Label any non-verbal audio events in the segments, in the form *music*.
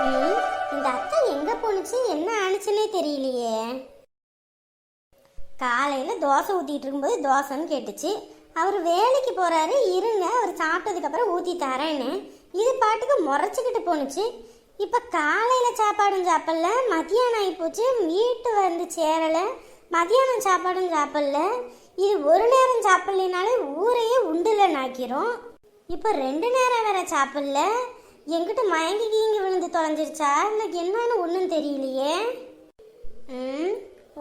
ம், இந்த அத்தை எங்க போனுச்சு என்ன ஆணுச்சுன்னே தெரியலையே. காலையில தோசை ஊத்திட்டு இருக்கும்போது தோசைன்னு கேட்டுச்சு. அவர் வேலைக்கு போறாரு இருங்க அவர் சாப்பிட்டதுக்கு அப்புறம் ஊத்தி தரேன்னு. இது பாட்டுக்கு முறைச்சிக்கிட்டு போணுச்சு. இப்ப காலையில சாப்பாடும் சாப்பிடல மதியானம் ஆகிப்போச்சு வீட்டு வந்து சேரல மதியானம் சாப்பாடும் சாப்பிடல. இது ஒரு நேரம் சாப்பிடலினாலே ஊரையே உண்டுலன்னு நாக்கிறோம் இப்போ ரெண்டு நேரம் வேற சாப்பிடல. எங்கிட்ட மயங்கி கீங்கி விழுந்து தொலைஞ்சிருச்சா? இல்லை என்னன்னு ஒன்றும் தெரியலையே. ம்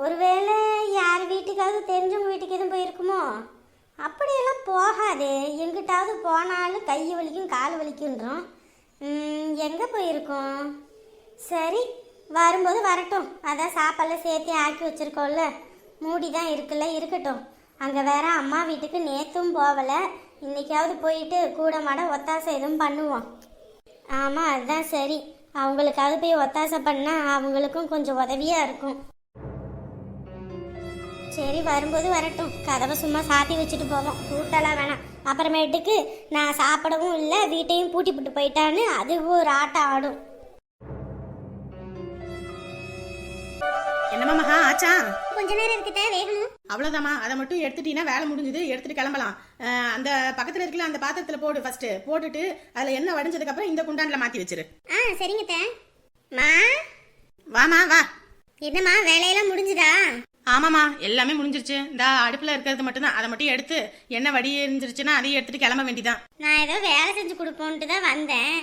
ஒருவேளை யார் வீட்டுக்காவது தெரிஞ்சவங்க வீட்டுக்கு எதுவும் போயிருக்குமோ? அப்படியெல்லாம் போகாதே. எங்கிட்டாவது போனாலும் கை வலிக்கும் கால் வலிக்குன்றோம் எங்கே போயிருக்கோம்? சரி வரும்போது வரட்டும். அதான் சாப்பாடுலாம் சேர்த்து ஆக்கி வச்சுருக்கோம்ல. மூடி தான் இருக்குல்ல இருக்கட்டும். அங்கே வேற அம்மா வீட்டுக்கு நேற்றும் போகலை இன்னைக்காவது போயிட்டு கூட மாட ஒத்தாசை எதுவும் பண்ணுவோம் ஆமாம் அதுதான் சரி. அவங்களுக்காக போய் ஒத்தாசை பண்ணால் அவங்களுக்கும் கொஞ்சம் உதவியாக இருக்கும். சரி வரும்போது வரட்டும். கதவை சும்மா சாத்தி வச்சுட்டு போவோம். கூட்டெல்லாம் வேணாம். அப்புறமேட்டுக்கு நான் சாப்பிடவும் இல்லை வீட்டையும் பூட்டி போட்டு போயிட்டான்னு அதுவும் ஒரு ஆட்டம் ஆடும். மகா ஆச்சா. கொஞ்ச நேரம் இருக்குதா வேகணும் அவ்வளோதாம்மா அதை மட்டும் எடுத்துட்டீங்கன்னா வேலை முடிஞ்சது எடுத்துட்டு கிளம்பலாம். அந்த பக்கத்துல இருக்கல அந்த பாத்திரத்துல போடு ஃபர்ஸ்ட் போட்டுட்டு அதுல எண்ணெய் வடிஞ்சதுக்கு அப்புறம் இந்த குண்டான்ல மாத்தி வச்சிரு. ஆ சரிங்க தே மா? வாமா வா. என்னம்மா வேலையெல்லாம் முடிஞ்சுதா? ஆமாமா எல்லாமே முடிஞ்சிருச்சு. இந்த அடுப்புல இருக்கிறது மட்டும்தான். அதை மட்டும் எடுத்து எண்ணெய் வடி இருந்துருச்சுன்னா அதையும் எடுத்துட்டு கிளம்ப வேண்டியதான் நான் ஏதோ வேலை செஞ்சு கொடுப்போன்ட்டு தான் வந்தேன்.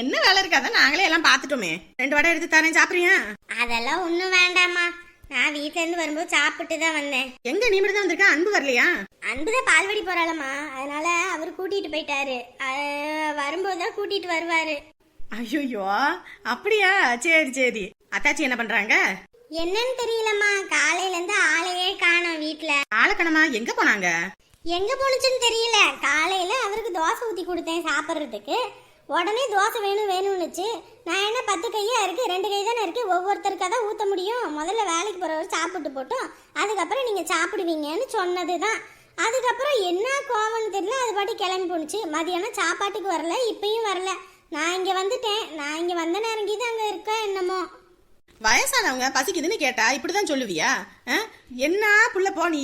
என்ன வேலை இருக்காத நாங்களே எல்லாம் பார்த்துட்டோமே. ரெண்டு வடை எடுத்து தரேன் சாப்பிடுறியா அதெல்லாம் ஒன்றும் வேண்டாம்மா. நான் வீட்ல இருந்து வரும்போது சாப்பிட்டு தான் வந்தேன். எங்க நீ மட்டும் தான் வந்திருக்க? அன்பு வரலையா? அன்புதான் பால்வடி போறாளம்மா. அதனால அவர் கூட்டிட்டு போயிட்டாரு. வரும்போது தான் கூட்டிட்டு வருவாரு. ஐயோ அப்படியா? சரி சரி. அத்தாச்சி என்ன பண்றாங்க? என்னன்னு தெரியலம்மா. காலையில இருந்து ஆளையே காணோம் வீட்ல. ஆளக்கணமா? எங்க போனாங்க? எங்க போனுச்சுன்னு தெரியல. காலையில அவருக்கு தோசை ஊத்தி கொடுத்தேன் சாப்பிட்றதுக்கு. உடனே தோசை வேணும் வேணும்னுச்சு. நான் என்ன பத்து கையாக இருக்குது ரெண்டு கை தானே இருக்குது ஒவ்வொருத்தருக்காக தான் ஊற்ற முடியும். முதல்ல வேலைக்கு போகிறவர் சாப்பிட்டு போட்டோம். அதுக்கப்புறம் நீங்கள் சாப்பிடுவீங்கன்னு சொன்னது தான் அதுக்கப்புறம் என்ன கோவம்னு தெரியல அது பாட்டி கிளம்பி போணுச்சு. மதியானம் சாப்பாட்டுக்கு வரல இப்பயும் வரல. நான் இங்கே வந்துட்டேன். நான் இங்கே வந்த நேரம் கீது அங்கே இருக்க என்னமோ? வயசானவங்க பசிக்குதுன்னு கேட்டா இப்படிதான் சொல்லுவியா? என்ன புள்ள போ நீ?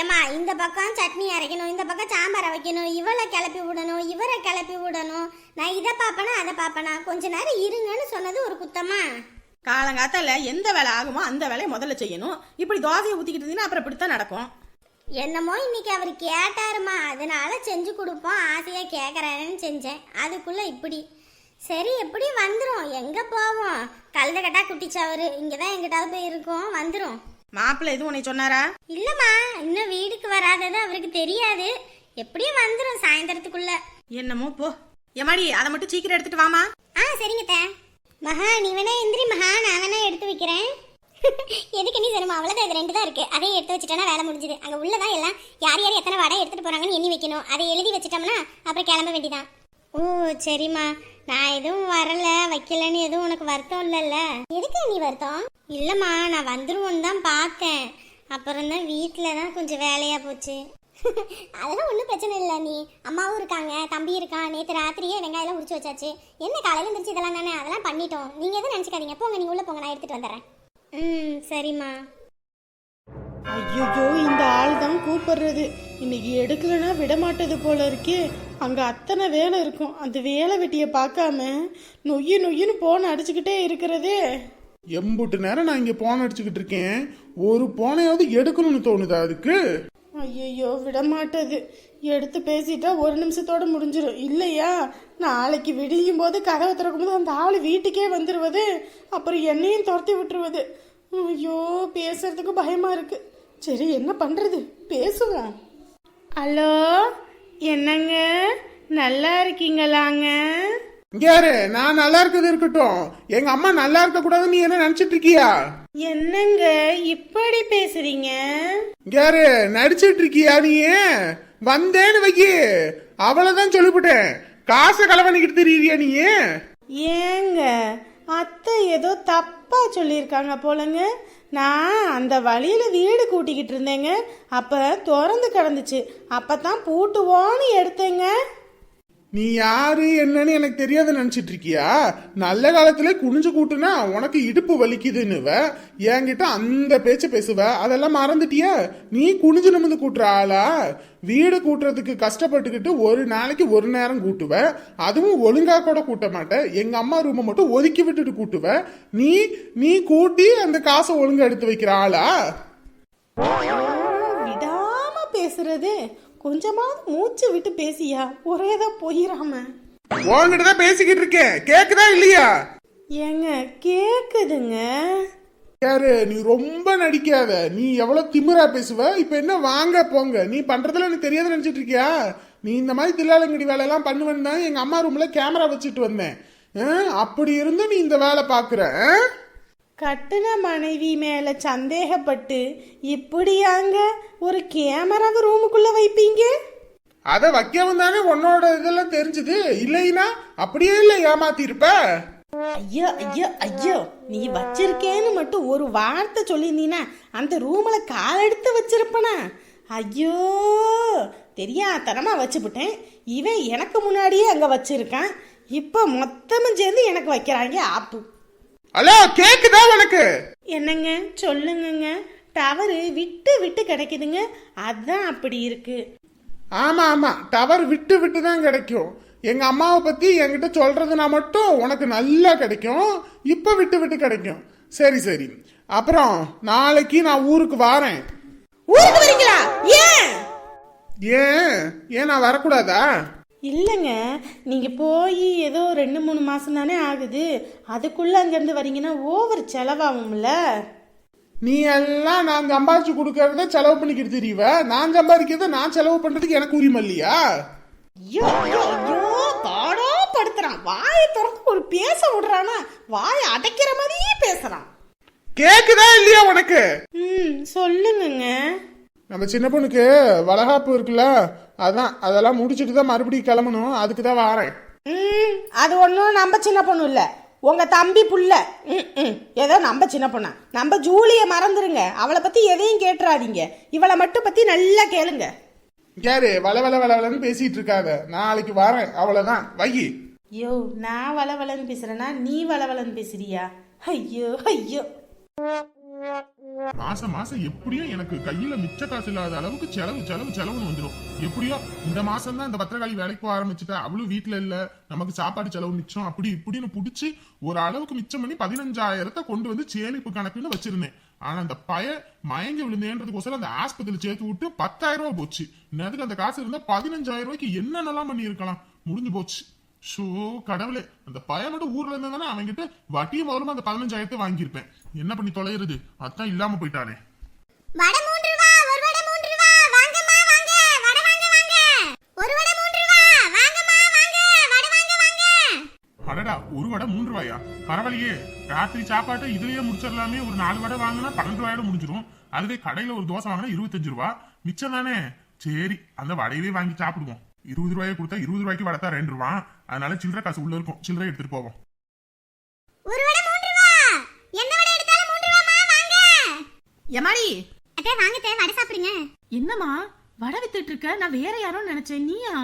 ஏமா இந்த பக்கம் சட்னி அரைக்கணும் இந்த பக்கம் சாம்பாரை வைக்கணும் இவளை கிளப்பி விடணும் இவரை கிளப்பி விடணும். நான் இதை பார்ப்பனா அதை பார்ப்பனா? கொஞ்ச நேரம் இருங்கன்னு சொன்னது ஒரு குத்தமா? காலங்காத்தால எந்த வேலை ஆகுமோ அந்த வேலையை முதல்ல செய்யணும். இப்படி தோசையை ஊத்திக்கிட்டு இருந்தீங்கன்னா அப்புறம் இப்படித்தான் நடக்கும். என்னமோ இன்னைக்கு அவர் கேட்டாருமா அதனால செஞ்சு கொடுப்போம் ஆசையா கேட்கறாருன்னு செஞ்சேன். அதுக்குள்ள இப்படி. சரி எப்படி வந்துரும்? எங்க போவோம்? கழுத கட்டா குட்டிச்சவரு. இங்கதான் எங்கிட்டாவது போய் இருக்கோம் வந்துரும். மாப்பிள்ளை எதுவும் உன்னை சொன்னாரா? இல்லம்மா இன்னும் வீட்டுக்கு வராதது அவருக்கு தெரியாது. எப்படியும் வந்துரும் சாயந்தரத்துக்குள்ள. என்னமோ போ. எமாடி அதை மட்டும் சீக்கிரம் எடுத்துட்டு வாமா ஆ சரிங்க தே. மகா நீ வேணா எந்திரி மகா நான் வேணா எடுத்து வைக்கிறேன். எதுக்கு நீ சரிமா அவ்வளோதான் இது ரெண்டு தான் இருக்கு. அதையும் எடுத்து வச்சுட்டோன்னா வேலை முடிஞ்சுது. அங்கே உள்ளதான் எல்லாம். யார் யார் எத்தனை வடை எடுத்துட்டு போறாங்கன்னு எண்ணி வைக்கணும். அதை எழுதி வச்சிட்டோம்னா அப்புறம் கிளம்ப வேண்டியதான் ஓ சரிம்மா. நான் எதுவும் வரல வைக்கலன்னு எதுவும் உனக்கு வருத்தம் இல்லைல்ல? எதுக்கு நீ வருத்தம்? இல்லைம்மா நான் வந்துருவோன்னு தான் பார்த்தேன். அப்புறம் தான் வீட்டில் தான் கொஞ்சம் வேலையாக போச்சு. *laughs* அதெல்லாம் ஒன்றும் பிரச்சனை இல்லை நீ. அம்மாவும் இருக்காங்க தம்பி இருக்கான். நேற்று ராத்திரியே வெங்காயம்லாம் உரிச்சு வச்சாச்சு. என்ன காலையில் இருந்துச்சு இதெல்லாம் தானே? அதெல்லாம் பண்ணிட்டோம். நீங்கள் எதுவும் நினச்சிக்காதீங்க. போங்க நீங்கள் உள்ளே போங்க. நான் எடுத்துகிட்டு வந்துடுறேன். ம் சரிம்மா. ஐயோ இந்த ஆள் தான் கூப்பிடுறது. இன்னைக்கு எடுக்கலன்னா விட மாட்டது போல இருக்கே. அங்க அத்தனை வேலை இருக்கும். அந்த வேலை வெட்டிய பார்க்காம நொய்யு நொய்யுன்னு போன் அடிச்சுக்கிட்டே இருக்கிறதே. எம்புட்டு நேரம் நான் இங்க போன் அடிச்சுக்கிட்டு இருக்கேன். ஒரு போனையாவது எடுக்கணும்னு தோணுதா அதுக்கு? ஐயோ விட மாட்டது எடுத்து பேசிட்டா ஒரு நிமிஷத்தோட முடிஞ்சிடும் இல்லையா? நாளைக்கு விடியும் போது கதவை திறக்கும் போது அந்த ஆள் வீட்டுக்கே வந்துடுவது அப்புறம் என்னையும் துரத்தி விட்டுருவது. ஐயோ பேசுறதுக்கு பயமா இருக்கு. சரி என்ன பண்றது? பேசுவோம். ஹலோ என்னங்க? நல்லா இருக்கீங்களாங்க? இங்க யாரு நான் நல்லா இருக்கிறது இருக்கட்டும். எங்க அம்மா நல்லா இருக்க கூடாதுன்னு நீ என்ன நினைச்சிட்டு இருக்கியா? என்னங்க இப்படி பேசுறீங்க? இங்க யாரு நடிச்சிட்டு இருக்கியா நீ? வந்தேன்னு வைக்கி அவ்வளவுதான் சொல்லிவிட்டேன். காசை களவணிக்கிட்டு தெரியுறியா நீ? ஏங்க அத்தை ஏதோ தப்பா சொல்லியிருக்காங்க போலங்க. நான் அந்த வழியில் வீடு கூட்டிக்கிட்டு இருந்தேங்க. அப்போ திறந்து கிடந்துச்சு. அப்போ தான் பூட்டுவோன்னு எடுத்தேங்க. நீ யாரு என்னன்னு எனக்கு தெரியாத நினைச்சிட்டு இருக்கியா? நல்ல காலத்துல குனிஞ்சு கூட்டுனா உனக்கு இடுப்பு வலிக்குதுன்னுவ. என்கிட்ட அந்த பேச்சு பேசுவ. அதெல்லாம் மறந்துட்டியா. நீ குனிஞ்சு நிமிந்து கூட்டுற ஆளா? வீடு கூட்டுறதுக்கு கஷ்டப்பட்டுக்கிட்டு ஒரு நாளைக்கு ஒரு நேரம் கூட்டுவ. அதுவும் ஒழுங்கா கூட கூட்ட மாட்டேன் எங்க அம்மா ரூமை மட்டும் ஒதுக்கி விட்டுட்டு கூட்டுவ. நீ நீ கூட்டி அந்த காசை ஒழுங்கா எடுத்து வைக்கிற ஆளா? விடாம பேசுறது. கொஞ்சமாவது மூச்சு விட்டு பேசியா? ஒரேதான் போயிராம. உன்கிட்ட தான் பேசிக்கிட்டு இருக்கேன். கேக்குதா இல்லையா? ஏங்க கேக்குதுங்க. யாரு நீ ரொம்ப நடிக்காத. நீ எவ்வளவு திமிரா பேசுவ? இப்ப என்ன வாங்க போங்க. நீ பண்றதுல எனக்கு தெரியாத நினைச்சிட்டு இருக்கியா? நீ இந்த மாதிரி தில்லாலங்கடி வேலையெல்லாம் பண்ணுவேன்னு தான் எங்க அம்மா ரூம்ல கேமரா வச்சுட்டு வந்தேன். அப்படி இருந்து நீ இந்த வேலை பாக்குற? கட்டுன மனைவி மேல சந்தேகப்பட்டு இப்படியாங்க? ஒரு கேமராவை ரூமுக்குள்ள வைப்பீங்க? அதை வைக்கவும் தானே உன்னோட இதெல்லாம் தெரிஞ்சது. இல்லைன்னா அப்படியே இல்லை ஏமாத்திருப்ப. ஐயோ ஐயோ ஐயோ நீ வச்சிருக்கேன்னு மட்டும் ஒரு வார்த்தை சொல்லியிருந்தீன்னா அந்த ரூம்ல கால் எடுத்து வச்சிருப்பனா? ஐயோ தெரியாதனமா வச்சுப்புட்டேன் இவன் எனக்கு முன்னாடியே அங்க வச்சிருக்கான். இப்போ மொத்தமும் சேர்ந்து எனக்கு வைக்கிறாங்க ஆப்பு. ஹலோ கேக்குதா உனக்கு? என்னங்க சொல்லுங்கங்க. டவரு விட்டு விட்டு கிடைக்குதுங்க. அதான் அப்படி இருக்கு. ஆமா ஆமா. டவர் விட்டு விட்டு தான் கிடைக்கும். எங்க அம்மாவை பத்தி என்கிட்ட சொல்றதுனா மட்டும் உனக்கு நல்லா கிடைக்கும். இப்ப விட்டு விட்டு கிடைக்கும். சரி சரி. அப்புறம் நாளைக்கு நான் ஊருக்கு வாரேன். ஊருக்கு வரீங்களா? ஏன்? ஏன்? ஏன் நான் வரக்கூடாதா? இல்லைங்க நீங்க போய் ஏதோ ரெண்டு மூணு மாசம் தானே ஆகுது. அதுக்குள்ள அங்கிருந்து வரீங்கன்னா ஓவர் செலவாகும்ல. நீ எல்லாம் நான் சம்பாதிச்சு கொடுக்கறத செலவு பண்ணிக்கிட்டு தெரியவ நான் சம்பாதிக்கிறத நான் செலவு பண்றதுக்கு எனக்கு உரிமை இல்லையா? ஐயோ பாடா படுத்துறான் வாயை திறந்து ஒரு பேச விடுறானா. வாயை அடைக்கிற மாதிரியே பேசுறான். கேக்குதா இல்லையா உனக்கு? ம் சொல்லுங்கங்க. நம்ம சின்ன பொண்ணுக்கு வளகாப்பு இருக்குல்ல அதான் அதெல்லாம் முடிச்சிட்டு தான் மறுபடியும் கிளம்பணும். அதுக்கு தான் வாரேன். ம் அது ஒன்றும் நம்ம சின்ன பொண்ணு இல்லை. உங்க தம்பி புள்ள. ம் ஏதோ நம்ம சின்ன பொண்ணா. நம்ம ஜூலியை மறந்துருங்க. அவளை பத்தி எதையும் கேட்டுறாதீங்க. இவளை மட்டும் பத்தி நல்லா கேளுங்க. யாரு? வள வள வள வளன்னு பேசிட்டு இருக்காத. நாளைக்கு வரேன். அவ்வளவுதான். வை. ஐயோ நான் வளவலன்னு பேசுறேனா நீ வளவலன்னு பேசுறியா? ஐயோ ஐயோ. மாசம் மாசம் எப்படியும் எனக்கு கையில மிச்ச காசு இல்லாத அளவுக்கு செலவு செலவு செலவுன்னு வந்துடும் எப்படியோ இந்த மாசம் தான் இந்த பத்திரகாளி வேலைக்கு போக ஆரம்பிச்சுட்டா அவளும் வீட்டுல இல்ல நமக்கு சாப்பாடு செலவு மிச்சம் அப்படி இப்படின்னு புடிச்சு ஒரு அளவுக்கு மிச்சம் பண்ணி பதினஞ்சாயிரத்தை கொண்டு வந்து சேமிப்பு கணக்குன்னு வச்சிருந்தேன். ஆனா அந்த பய மயங்கி விழுந்தேன்றதுக்கோசரம் அந்த ஆஸ்பத்திரி சேர்த்து விட்டு பத்தாயிரம் ரூபாய் போச்சு. நேரத்துக்கு அந்த காசு இருந்தா பதினஞ்சாயிரம் ரூபாய்க்கு என்னென்னலாம் பண்ணியிருக்கலாம்? முடிஞ்சு போச்சு. ஷோ கடவுளே. அந்த பையன் மட்டும் ஊர்ல இருந்தானே அவன்கிட்ட வட்டியும் முதல்ல அந்த பதினஞ்சாயிரத்தை வாங்கியிருப்பேன். என்ன பண்ணி தொலைகிறது அதான் இல்லாம போயிட்டானே அடடா ஒரு வடை மூன்று ரூபாயா பரவாயில்லையே. ராத்திரி சாப்பாட்டை இதுலயே முடிச்சிடலாமே. ஒரு நாலு வடை வாங்கினா பன்னெண்டு ரூபாயோட முடிஞ்சிரும். அதுவே கடையில ஒரு தோசை வாங்கினா இருபத்தஞ்சு ரூபா. மிச்சம் தானே? சரி அந்த வடையவே வாங்கி சாப்பிடுவோம். இருபது ரூபாயை கொடுத்தா இருபது ரூபாய்க்கு தான் ரெண்டு ரூபா. அதனால சில்லறை காசு உள்ள இருக்கும். சில்லறை எடுத்துட்டு போவோம். ஒரு வடை மூன்று ரூபா. என்ன வடை எடுத்தாலும் மூன்று ரூபாமா வாங்க. எமாடி அத்தை வாங்க அத்தை வடை சாப்பிடுங்க. என்னம்மா? வடை வித்துட்டு இருக்க? நான் வேற யாரோ நினைச்சேன். நீயா?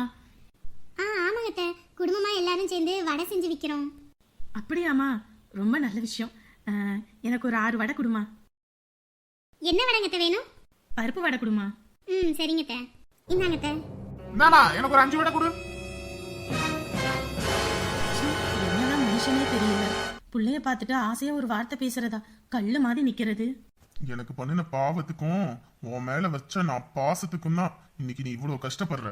ஆ ஆமாங்க அத்தை. குடும்பமா எல்லாரும் சேர்ந்து வடை செஞ்சு விக்கிறோம். அப்படியாம்மா. ரொம்ப நல்ல விஷயம். அஹ், எனக்கு ஒரு ஆறு வடை கொடுமா. என்ன வடைங்க அத்தை வேணும்? பருப்பு வடை கொடுமா. ம் சரிங்க அத்தை. இந்தாங்க அத்தை. இந்தாடா எனக்கு ஒரு அஞ்சு வடை கொடு. ச்சீ, என்னதான் மனுஷனே தெரியல. புள்ளைய பார்த்துட்டு ஆசையா ஒரு வார்த்தை பேசுறதா? கல்லு மாதிரி நிக்கிறது. எனக்கு பண்ணின பாவத்துக்கும் உன் மேல வச்ச நான் பாசத்துக்கும் தான் இன்னைக்கு நீ இவ்வளவு கஷ்டப்படுற.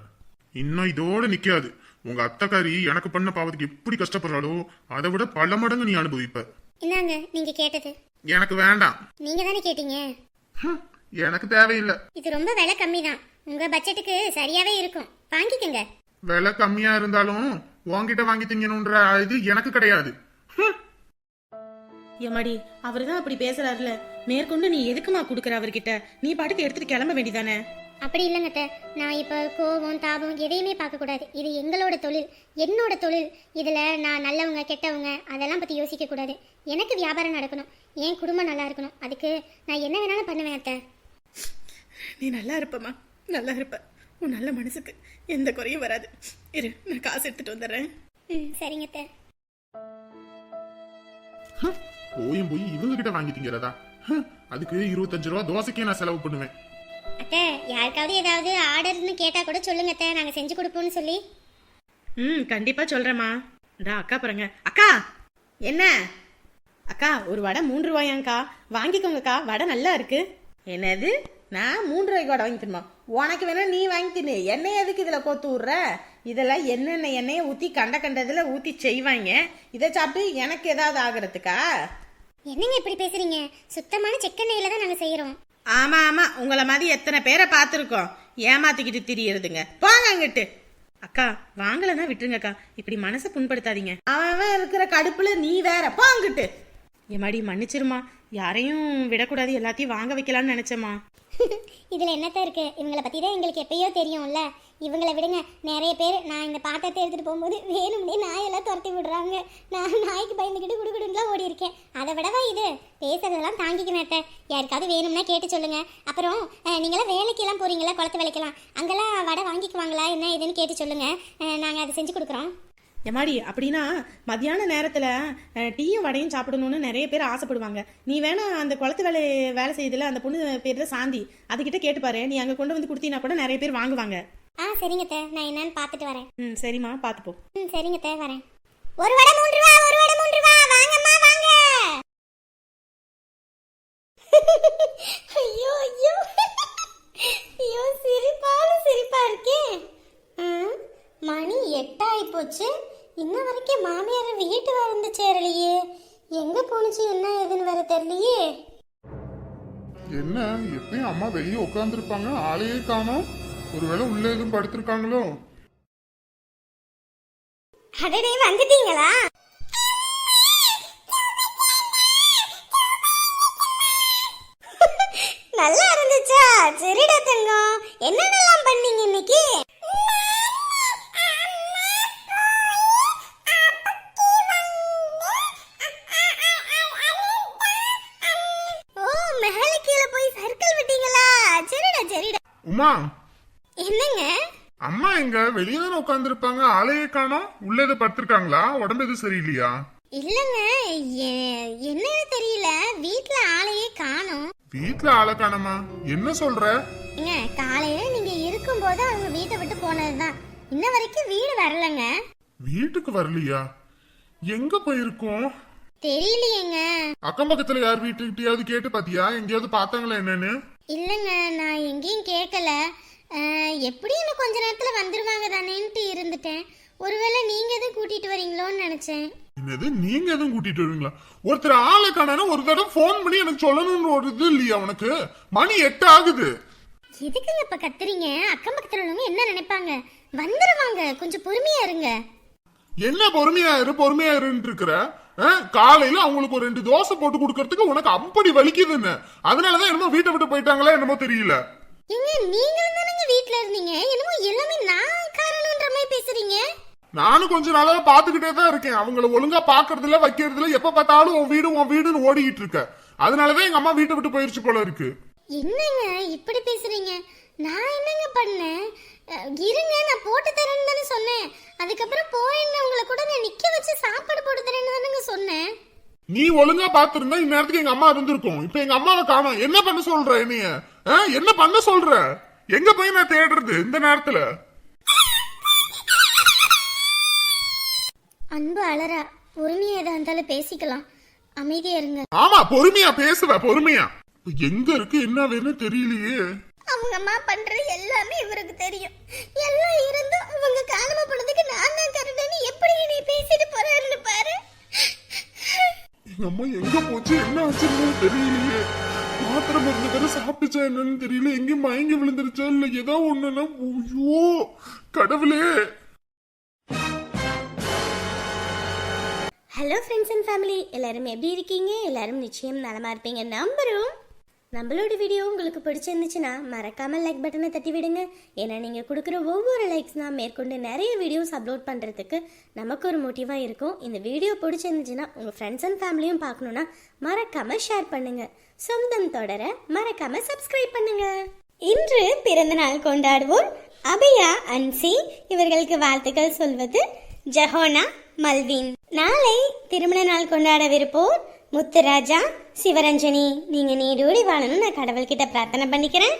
இன்னும் இதோட நிக்காது. உங்க அத்தைக்காரி எனக்கு பண்ண பாவத்துக்கு எப்படி கஷ்டப்படுறாளோ அதை விட பல மடங்கு நீ அனுபவிப்ப. இந்தாங்க நீங்க கேட்டது. எனக்கு வேண்டாம். நீங்க தானே கேட்டீங்க எனக்கு தேவையில்லை. இது ரொம்ப விலை கம்மி தான் உங்க பட்ஜெட்டுக்கு சரியாவே இருக்கும். வாங்கிக்கோங்க. விலை கம்மியா இருந்தாலும் உன்கிட்ட வாங்கி திங்கணுன்ற இது எனக்கு கிடையாது. ஹம். ஏமாடி அவர் தான் அப்படி பேசுறாருல. மேற்கொண்டு நீ எதுக்குமா கொடுக்குற அவர்கிட்ட? நீ பாட்டுக்கு எடுத்துட்டு கிளம்ப வேண்டியதானே? அப்படி இல்லைங்க அத்தை. நான் இப்போ கோபம் தாபம் எதையுமே பார்க்கக்கூடாது. இது எங்களோட தொழில் என்னோட தொழில். இதில் நான் நல்லவங்க கெட்டவங்க அதெல்லாம் பற்றி யோசிக்கக்கூடாது. எனக்கு வியாபாரம் நடக்கணும். என் குடும்பம் நல்லா இருக்கணும். அதுக்கு நான் என்ன வேணாலும் பண்ணுவேன் அத்தை. நீ நல்லா இருப்பம்மா. நல்லா இருப்ப. உன் நல்ல மனசுக்கு எந்த குறையும் வராது. இரு நான் காசு எடுத்துட்டு வந்துடுறேன். ம் சரிங்க அத்தை. ஹம், போயும் போய் இவங்க கிட்ட வாங்கிட்டீங்கிறதா ஹம், அதுக்கு இருபத்தஞ்சு ரூபா தோசைக்கே நான் செலவு பண்ணுவேன். அத்தை யாருக்காவது ஏதாவது ஆர்டர்னு கேட்டால் கூட சொல்லுங்க அத்தை. நாங்கள் செஞ்சு கொடுப்போம்னு சொல்லி. ம் கண்டிப்பா சொல்றேம்மா. இந்தா அக்கா பாருங்க. அக்கா! என்ன? அக்கா ஒரு வடை மூன்று ரூபாயாங்க்கா. வாங்கிக்கோங்கக்கா வடை நல்லா இருக்கு. என்னது? நான் மூன்று ரூபாய்க்கு வடை வாங்கி தருமா உனக்கு வேணா நீ வாங்கி தின்னு. எண்ணெய் எதுக்கு இதுல கோத்து விடுற இதெல்லாம் என்னென்ன எண்ணெயை ஊத்தி கண்ட கண்டதுல ஊத்தி செய்வாங்க. இதை சாப்பிட்டு எனக்கு ஏதாவது ஆகுறதுக்கா? என்னங்க இப்படி பேசுறீங்க? சுத்தமான செக்கெண்ணெயில தான் நாங்கள் செய்கிறோம் ஆமா ஆமா. உங்களை மாதிரி எத்தனை பேரை பார்த்துருக்கோம். ஏமாத்திக்கிட்டு திரியறதுங்க. போங்க அங்கிட்டு. அக்கா வாங்கலன்னா விட்டுருங்கக்கா. இப்படி மனசை புண்படுத்தாதீங்க. அவன் இருக்கிற கடுப்புல நீ வேற. போங்கிட்டு எம்மாடி மன்னிச்சிருமா யாரையும் விடக்கூடாது. எல்லாத்தையும் வாங்க வைக்கலாம்னு நினைச்சேம்மா. *laughs* இதில் என்னத்த இருக்குது இவங்களை பற்றி தான் எங்களுக்கு எப்பயோ தெரியும்ல. இவங்களை விடுங்க. நிறைய பேர் நான் இந்த பாத்திரத்தை எடுத்துகிட்டு போகும்போது வேணும்னே நாயெல்லாம் துரத்தி விடுறாங்க. நான் நாய்க்கு பயந்துக்கிட்டு குடுகுடுலாம் ஓடி இருக்கேன் அதை விடவா இது? பேசுறதெல்லாம் தாங்கிக்கணும் யாருக்காவது வேணும்னா கேட்டு சொல்லுங்கள் அப்புறம் நீங்களாம் வேலைக்கெல்லாம் போகிறீங்களா குளத்து வேலைக்கெல்லாம். அங்கெல்லாம் வடை வாங்கிக்குவாங்களா? என்ன ஏதுன்னு கேட்டு சொல்லுங்கள் நாங்கள் அதை செஞ்சு கொடுக்குறோம். எம்மாடி அப்படின்னா மத்தியான நேரத்துல டீயும் வடையும் சாப்பிடணும்னு நிறைய பேர் ஆசைப்படுவாங்க. நீ வேணா அந்த குளத்து வேலை வேலை செய்யுதுல அந்த பொண்ணு பேர் தான் சாந்தி. அதுகிட்ட கேட்டுப்பாரு நீ அங்க கொண்டு வந்து கொடுத்தீங்கன்னா கூட நிறைய பேர் வாங்குவாங்க. ஆ சரிங்க அத்தை. நான் என்னன்னு பார்த்துட்டு வரேன். ம் சரிம்மா. பார்த்துப்போம் ம் சரிங்க தே வரேன். ஒரு வடை மூன்று ரூபா ஒரு வடை மூன்று ரூபா வாங்கம்மா வாங்க. ஐயோ ஐயோ. ஐயோ சிரிப்பான சிரிப்பா இருக்கே. ம், மணி எட்டாயி போச்சு. இன்ன வரைக்கும் மாமியார் வீட்டு வந்து சேரலையே. எங்க போணுச்சு என்ன ஏதுன்னு வேற தெரியலையே. என்ன? எப்பயும் அம்மா வெளியே உட்காந்துருப்பாங்க ஆளையே காணோம். ஒருவேளை உள்ள எதுவும் படுத்திருக்காங்களோ? அடடே வந்துட்டீங்களா? நல்லா இருந்துச்சா? சரிடா தங்கம். என்னென்னலாம் பண்ணீங்க இன்னைக்கு? உமா. என்னங்க? அம்மா எங்க வெளியே தானே உட்காந்துருப்பாங்க ஆளையே காணோம். உள்ள எதுவும் படுத்திருக்காங்களா? உடம்பு எதுவும் சரியில்லையா? இல்லைங்க. என்னன்னு தெரியல. வீட்ல ஆளையே காணோம். வீட்ல ஆளை காணோமா? என்ன சொல்ற? ஏங்க காலையில நீங்க இருக்கும்போது அவங்க வீட்டை விட்டு போனதுதான். இன்ன வரைக்கும் வீடு வரலங்க. வீட்டுக்கு வரலையா? எங்க போயிருக்கோம்? தெரியலையேங்க. அக்கம் பக்கத்துல யார் வீட்டுக்கிட்டயாவது கேட்டு பாத்தியா? எங்கேயாவது பார்த்தாங்களா என்னன்னு? இல்லைங்க நான் எங்கேயும் கேட்கல. அஹ், எப்படியும் இன்னும் கொஞ்ச நேரத்துல வந்துருவாங்க தானேன்ட்டு இருந்துட்டேன். ஒருவேளை நீங்க எதுவும் கூட்டிட்டு வரீங்களோன்னு நினைச்சேன். என்னது நீங்க எதுவும் கூட்டிட்டு வருவீங்களா? ஒருத்தர் ஆளை காணா ஒரு தடவை ஃபோன் பண்ணி எனக்கு சொல்லணும்னு ஒரு இது இல்லையா உனக்கு? மணி எட்டு ஆகுது. எதுக்குங்க இப்ப கத்துறீங்க? அக்கம் பக்கத்துல உள்ளவங்க என்ன நினைப்பாங்க? வந்துருவாங்க கொஞ்சம் பொறுமையா இருங்க. என்ன பொறுமையா இரு பொறுமையா இருன்னு இருக்கிற? காலையில அவங்களுக்கு ஒரு ரெண்டு தோசை போட்டு கொடுக்கறதுக்கு உனக்கு அப்படி வலிக்குதுன்னு. அதனாலதான் என்னமோ வீட்டை விட்டு போயிட்டாங்களா என்னமோ தெரியல. ஏங்க நீங்களும் தானங்க வீட்ல இருந்தீங்க? என்னமோ எல்லாமே நான் காரணம்ன்ற மாதிரி பேசுறீங்க. நானும் கொஞ்ச நாளா பாத்துக்கிட்டே தான் இருக்கேன். அவங்கள ஒழுங்கா பாக்குறதுல வைக்கிறதுல எப்ப பார்த்தாலும் உன் வீடு உன் வீடுன்னு ஓடிக்கிட்டு இருக்க. அதனாலதான் எங்க அம்மா வீட்டை விட்டு போயிருச்சு போல இருக்கு. என்னங்க இப்படி பேசுறீங்க? நான் என்னங்க பண்ணேன்? இருங்க நான் போட்டு தரேன்னு தானே சொன்னேன். அதுக்கப்புறம் போயின்னு உங்களை கூட நான் நிக்க வச்சு சாப்பாடு போட்டு தரேன்னு சொன்னேன். நீ ஒழுங்கா பாத்துருந்தா இந்நேரத்துக்கு எங்க அம்மா இருந்திருக்கும். இப்ப எங்க அம்மாவை காணோம். என்ன பண்ண சொல்ற என்னைய? என்ன பண்ண சொல்ற? எங்க போய் நான் தேடுறது இந்த நேரத்துல? அன்பு அலறா. பொறுமையா எதா இருந்தாலும் பேசிக்கலாம். அமைதியா இருங்க. ஆமா பொறுமையா பேசுவ பொறுமையா. எங்க இருக்கு என்ன வேணும் தெரியலையே. அவங்க அம்மா பண்றது எல்லாமே இவருக்கு தெரியும். எல்லாம் இருந்தும் இவங்க காணாம போனதுக்கு நான் தான் கரெக்டானு எப்படி நீ பேசிட்டு போறாருன்னு பாரு நம்ம எங்க போச்சு? என்ன ஆச்சுன்னு தெரியலையே. மாத்திரை மருந்து வேற சாப்பிட்டுச்சா என்னன்னு தெரியல. எங்கேயும் மயங்கி விழுந்துருச்சா இல்ல ஏதோ ஒண்ணுன்னா? ஐயோ கடவுளே. ஹலோ ஃப்ரெண்ட்ஸ் அண்ட் ஃபேமிலி எல்லாரும் எப்படி இருக்கீங்க? எல்லாரும் நிச்சயம் நலமா இருப்பீங்க. நம்புறோம் நம்மளோட வீடியோ உங்களுக்கு பிடிச்சிருந்துச்சுன்னா மறக்காம லைக் பட்டனை தட்டி விடுங்க ஏன்னா நீங்கள் கொடுக்குற ஒவ்வொரு லைக்ஸ் தான் மேற்கொண்டு நிறைய வீடியோஸ் அப்லோட் பண்ணுறதுக்கு நமக்கு ஒரு மோட்டிவாக இருக்கும். இந்த வீடியோ பிடிச்சிருந்துச்சுன்னா உங்கள் ஃப்ரெண்ட்ஸ் அண்ட் ஃபேமிலியும் பார்க்கணுன்னா மறக்காம ஷேர் பண்ணுங்க. சொந்தம் தொடர மறக்காம சப்ஸ்கிரைப் பண்ணுங்க. இன்று பிறந்த நாள் கொண்டாடுவோர் அபியா அன்சி இவர்களுக்கு வாழ்த்துக்கள் சொல்வது ஜஹோனா மல்வின். நாளை திருமண நாள் கொண்டாடவிருப்போர் முத்துராஜா சிவரஞ்சனி நீங்கள் நீடோடி வாழணும் நான் கடவுள்கிட்ட பிரார்த்தனை பண்ணிக்கிறேன்.